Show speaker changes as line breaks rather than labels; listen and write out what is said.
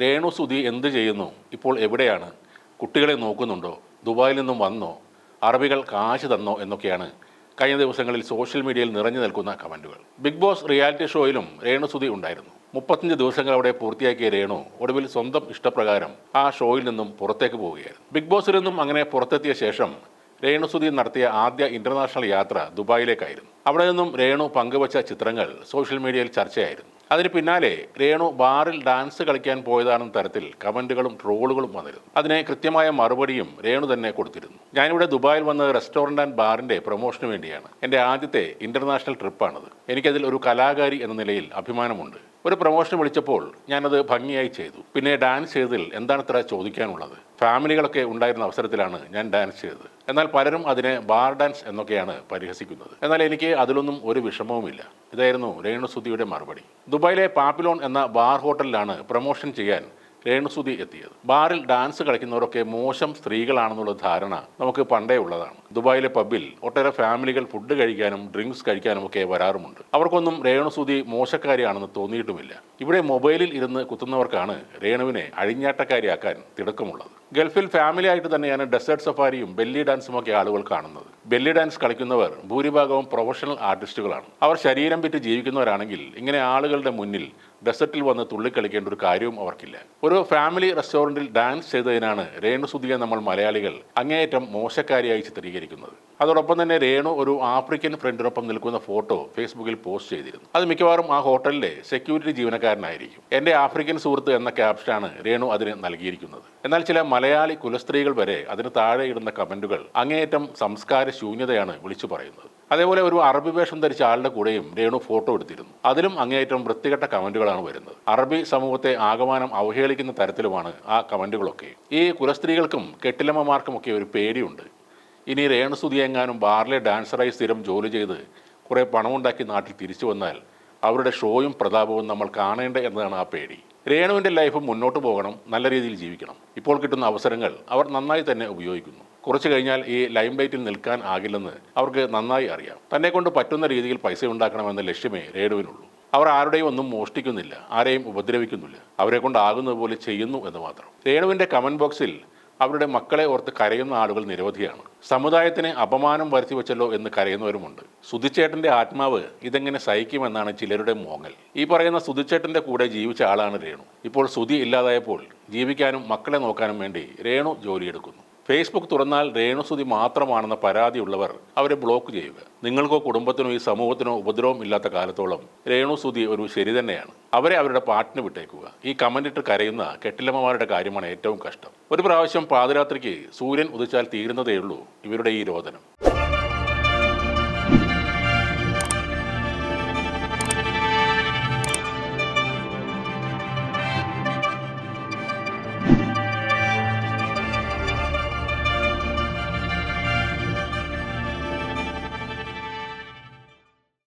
രേണു സുധി എന്ത് ചെയ്യുന്നു? ഇപ്പോൾ എവിടെയാണ്? കുട്ടികളെ നോക്കുന്നുണ്ടോ? ദുബായിൽ നിന്നും വന്നോ? അറബികൾ കാശ് തന്നോ? എന്നൊക്കെയാണ് കഴിഞ്ഞ ദിവസങ്ങളിൽ സോഷ്യൽ മീഡിയയിൽ നിറഞ്ഞു നിൽക്കുന്ന കമന്റുകൾ. ബിഗ് ബോസ് റിയാലിറ്റി ഷോയിലും രേണു സുധി ഉണ്ടായിരുന്നു. മുപ്പത്തഞ്ച് ദിവസങ്ങൾ അവിടെ പൂർത്തിയാക്കിയ രേണു ഒടുവിൽ സ്വന്തം ഇഷ്ടപ്രകാരം ആ ഷോയിൽ നിന്നും പുറത്തേക്ക് പോവുകയായിരുന്നു. ബിഗ് ബോസിൽ നിന്നും അങ്ങനെ പുറത്തെത്തിയ ശേഷം രേണു സുധി നടത്തിയ ആദ്യ ഇന്റർനാഷണൽ യാത്ര ദുബായിലേക്കായിരുന്നു. അവിടെ നിന്നും രേണു പങ്കുവച്ച ചിത്രങ്ങൾ സോഷ്യൽ മീഡിയയിൽ ചർച്ചയായിരുന്നു. അതിന് പിന്നാലെ രേണു ബാറിൽ ഡാൻസ് കളിക്കാൻ പോയതാണെന്ന തരത്തിൽ കമന്റുകളും ട്രോളുകളും വന്നിരുന്നു. അതിന് കൃത്യമായ മറുപടിയും രേണു തന്നെ കൊടുത്തിരുന്നു. ഞാനിവിടെ ദുബായിൽ വന്ന് റെസ്റ്റോറന്റ് ആൻഡ് ബാറിന്റെ പ്രൊമോഷന് വേണ്ടിയാണ്. എന്റെ ആദ്യത്തെ ഇന്റർനാഷണൽ ട്രിപ്പാണത്. എനിക്കതിൽ ഒരു കലാകാരി എന്ന നിലയിൽ അഭിമാനമുണ്ട്. ഒരു പ്രൊമോഷൻ വിളിച്ചപ്പോൾ ഞാനത് ഭംഗിയായി ചെയ്തു. പിന്നെ ഡാൻസ് ചെയ്തതിൽ എന്താണ് ഇത്ര ചോദിക്കാനുള്ളത്? ഫാമിലികളൊക്കെ ഉണ്ടായിരുന്ന അവസരത്തിലാണ് ഞാൻ ഡാൻസ് ചെയ്തത്. എന്നാൽ പലരും അതിനെ ബാർ ഡാൻസ് എന്നൊക്കെയാണ് പരിഹസിക്കുന്നത്. എന്നാൽ എനിക്ക് അതിലൊന്നും ഒരു വിഷമവുമില്ല. ഇതായിരുന്നു രേണുസുതിയുടെ മറുപടി. ദുബായിലെ പാപ്പിലോൺ എന്ന ബാർ ഹോട്ടലിലാണ് പ്രൊമോഷൻ ചെയ്യാൻ രേണുസുതി എത്തിയത്. ബാറിൽ ഡാൻസ് കളിക്കുന്നവരൊക്കെ മോശം സ്ത്രീകളാണെന്നുള്ള ധാരണ നമുക്ക് പണ്ടേ ഉള്ളതാണ്. ദുബായിലെ പബ്ബിൽ ഒട്ടേറെ ഫാമിലികൾ ഫുഡ് കഴിക്കാനും ഡ്രിങ്ക്സ് കഴിക്കാനും ഒക്കെ വരാറുമുണ്ട്. അവർക്കൊന്നും രേണുസുതി മോശക്കാരിയാണെന്ന് തോന്നിയിട്ടുമില്ല. ഇവിടെ മൊബൈലിൽ ഇരുന്ന് കുത്തുന്നവർക്കാണ് രേണുവിനെ അഴിഞ്ഞാട്ടക്കാരിയാക്കാൻ തിടക്കമുള്ളത്. ഗൾഫിൽ ഫാമിലി ആയിട്ട് തന്നെയാണ് ഡെസേർട്ട് സഫാരിയും ബെല്ലി ഡാൻസും ഒക്കെ ആളുകൾ കാണുന്നത്. ബെല്ലി ഡാൻസ് കളിക്കുന്നവർ ഭൂരിഭാഗവും പ്രൊഫഷണൽ ആർട്ടിസ്റ്റുകളാണ് അവർ ശരീരം വിറ്റ് ജീവിക്കുന്നവരാണെങ്കിൽ ഇങ്ങനെ ആളുകളുടെ മുന്നിൽ ഡെസർട്ടിൽ വന്ന് തുള്ളിക്കളിക്കേണ്ട ഒരു കാര്യവും അവർക്കില്ല. ഒരു ഫാമിലി റെസ്റ്റോറന്റിൽ ഡാൻസ് ചെയ്തതിനാണ് രേണു സുധിയെ നമ്മൾ മലയാളികൾ അങ്ങേയറ്റം മോശക്കാരിയായി ചിത്രീകരിക്കുന്നത്. അതോടൊപ്പം തന്നെ രേണു ഒരു ആഫ്രിക്കൻ ഫ്രണ്ടിനൊപ്പം നിൽക്കുന്ന ഫോട്ടോ ഫേസ്ബുക്കിൽ പോസ്റ്റ് ചെയ്തിരുന്നു. അത് മിക്കവാറും ആ ഹോട്ടലിലെ സെക്യൂരിറ്റി ജീവനക്കാരനായിരിക്കും. എന്റെ ആഫ്രിക്കൻ സുഹൃത്ത് എന്ന ക്യാപ്ഷനാണ് രേണു അതിന് നൽകിയിരിക്കുന്നത്. എന്നാൽ ചില മലയാളി കുലസ്ത്രീകൾ വരെ അതിന് താഴെ ഇടുന്ന കമന്റുകൾ അങ്ങേയറ്റം സംസ്കാര ശൂന്യതയാണ് വിളിച്ചു പറയുന്നത്. അതേപോലെ ഒരു അറബി വേഷം ധരിച്ച ആളുടെ കൂടെയും രേണു ഫോട്ടോ എടുത്തിരുന്നു. അതിലും അങ്ങേയറ്റം വൃത്തികെട്ട കമന്റുകളാണ് വരുന്നത്. അറബി സമൂഹത്തെ ആകമാനം അവഹേളിക്കുന്ന തരത്തിലുമാണ് ആ കമന്റുകളൊക്കെ ഈ കുലസ്ത്രീകൾക്കും കെട്ടിലമ്മമാർക്കുമൊക്കെ ഒരു പേടിയുണ്ട്. ഇനി രേണുസുതി എങ്ങാനും ബാറിലെ ഡാൻസറായി സ്ഥിരം ജോലി ചെയ്ത് കുറേ പണമുണ്ടാക്കി നാട്ടിൽ തിരിച്ചു വന്നാൽ അവരുടെ ഷോയും പ്രതാപവും നമ്മൾ കാണേണ്ട എന്നതാണ് ആ പേടി. രേണുവിന്റെ ലൈഫ് മുന്നോട്ട് പോകണം നല്ല രീതിയിൽ ജീവിക്കണം. ഇപ്പോൾ കിട്ടുന്ന അവസരങ്ങൾ അവർ നന്നായി തന്നെ ഉപയോഗിക്കുന്നു. കുറച്ച് കഴിഞ്ഞാൽ ഈ ലൈം ലൈറ്റിൽ നിൽക്കാൻ ആകില്ലെന്ന് അവർക്ക് നന്നായി അറിയാം. തന്നെ കൊണ്ട് പറ്റുന്ന രീതിയിൽ പൈസ ഉണ്ടാക്കണമെന്ന ലക്ഷ്യമേ രേണുവിനുള്ളൂ. അവർ ആരുടെയും ഒന്നും മോഷ്ടിക്കുന്നില്ല ആരെയും ഉപദ്രവിക്കുന്നില്ല. അവരെ കൊണ്ടാകുന്നത് പോലെ ചെയ്യുന്നു എന്ന് മാത്രം. രേണുവിന്റെ കമന്റ് ബോക്സിൽ അവരുടെ മക്കളെ ഓർത്ത് കരയുന്ന ആളുകൾ നിരവധിയാണ്. സമുദായത്തിന് അപമാനം വരുത്തി വെച്ചല്ലോ എന്ന് കരയുന്നവരുമുണ്ട്. സുധിച്ചേട്ടന്റെ ആത്മാവ് ഇതെങ്ങനെ സഹിക്കുമെന്നാണ് ചിലരുടെ മോങ്ങൽ. ഈ പറയുന്ന സുധിച്ചേട്ടന്റെ കൂടെ ജീവിച്ച ആളാണ് രേണു. ഇപ്പോൾ സുധി ഇല്ലാതായപ്പോൾ ജീവിക്കാനും മക്കളെ നോക്കാനും വേണ്ടി രേണു ജോലിയെടുക്കുന്നു. ഫേസ്ബുക്ക് തുറന്നാൽ രേണുസുതി മാത്രമാണെന്ന പരാതിയുള്ളവർ അവരെ ബ്ലോക്ക് ചെയ്യുക. നിങ്ങൾക്കോ കുടുംബത്തിനോ ഈ സമൂഹത്തിനോ ഉപദ്രവം ഇല്ലാത്ത കാലത്തോളം രേണുസുതി ഒരു ശരി തന്നെയാണ്. അവരെ അവരുടെ പാട്ടിന് വിട്ടേക്കുക. ഈ കമന്റിട്ട് കരയുന്ന കെട്ടിലമ്മമാരുടെ കാര്യമാണ് ഏറ്റവും കഷ്ടം. ഒരു പ്രാവശ്യം പാതിരാത്രിക്ക് സൂര്യൻ ഉദിച്ചാൽ തീരുന്നതേ ഉള്ളൂ ഇവരുടെ ഈ രോദനം.